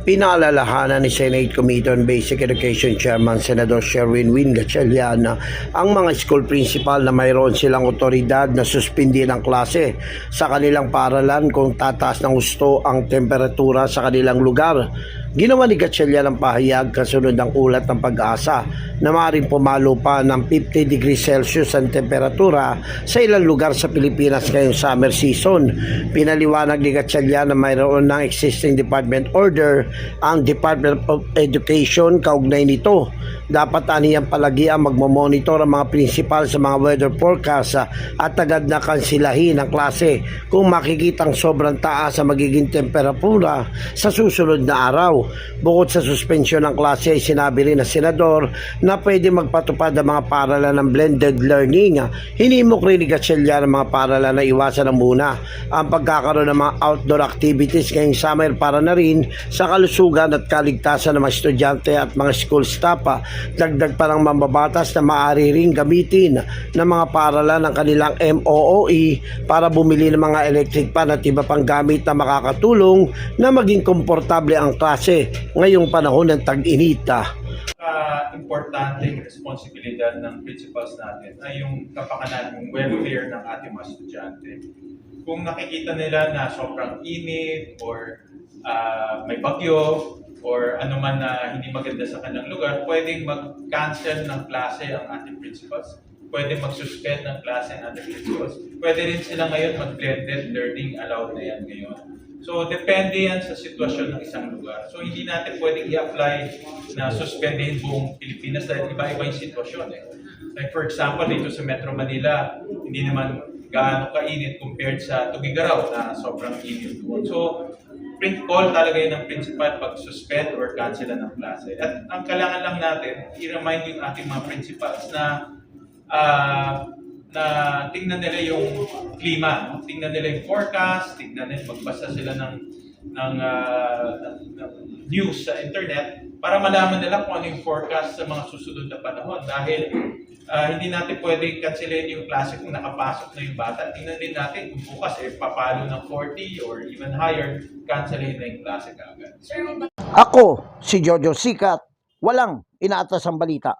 Pinaalalahanan ni Senate Committee on Basic Education Chairman Senador Sherwin Win Gatchalian na ang mga school principal na mayroon silang otoridad na suspindi ng klase sa kanilang paaralan kung tataas ng gusto ang temperatura sa kanilang lugar. Ginawa ni Gatchalian ang pahayag kasunod ng ulat ng pag-asa na maaaring pumalo pa ng 50 degrees Celsius ang temperatura sa ilang lugar sa Pilipinas ngayong summer season. Pinaliwanag ni Gatchalian na mayroon ng existing department order ang Department of Education kaugnay nito. Dapat aniyang palagi ang magmamonitor ang mga principal sa mga weather forecast at agad na kansilahin ang klase kung makikitang sobrang taas ang magiging temperatura sa susunod na araw. Bukod sa suspensyon ng klase ay sinabi rin ng senador na pwede magpatupad ang mga paralan ng blended learning. Hinimok rin ni Gatchalian ang mga paralan na iwasan na muna ang pagkakaroon ng mga outdoor activities ngayong summer para na rin sa kalusugan at kaligtasan ng mga estudyante at mga school staff. ah. Dagdag pa ng mambabatas na maaari ring gamitin ng mga paralan ng kanilang MOOE para bumili ng mga electric pan at iba pang gamit na makakatulong na maging komportable ang klase ngayong panahon ng tag-inita. uh, importanteng responsibilidad ng principals natin ay yung kapakanan, yung welfare ng ating mga estudyante. Kung nakikita nila na sobrang init or ah, may bagyo or ano man na hindi maganda sa kanilang lugar, pwedeng mag-cancel ng klase ang ating principals. Pwede mag-suspend ng klase ang ating principals. Pwede rin sila ngayon mag-blended learning allowed na yan ngayon. So, depende yan sa sitwasyon ng isang lugar. So, hindi natin pwedeng i-apply na suspendihin buong Pilipinas dahil iba-iba yung sitwasyon. Eh. Like for example, dito sa Metro Manila, hindi naman gaano kainit compared sa Tugigaraw na sobrang init doon. So, print call talaga yun ng principal pag-suspend or cancel ng klase. At ang kailangan lang natin, i-remind yung ating mga principals na ah, na tingnan nila yung klima, tingnan nila yung forecast, tingnan nila, magbasa sila ng, ng, ah, ng, ng news sa internet para malaman nila kung ano yung forecast sa mga susunod na panahon. Dahil ah, hindi natin pwedeng cancelin yung klase kung nakapasok na yung bata. Tingnan din natin kung bukas eh, papalo ng 40 or even higher, cancelin na yung klase kaagad. Ako, si Jojo Sikat, walang inaatas ang balita.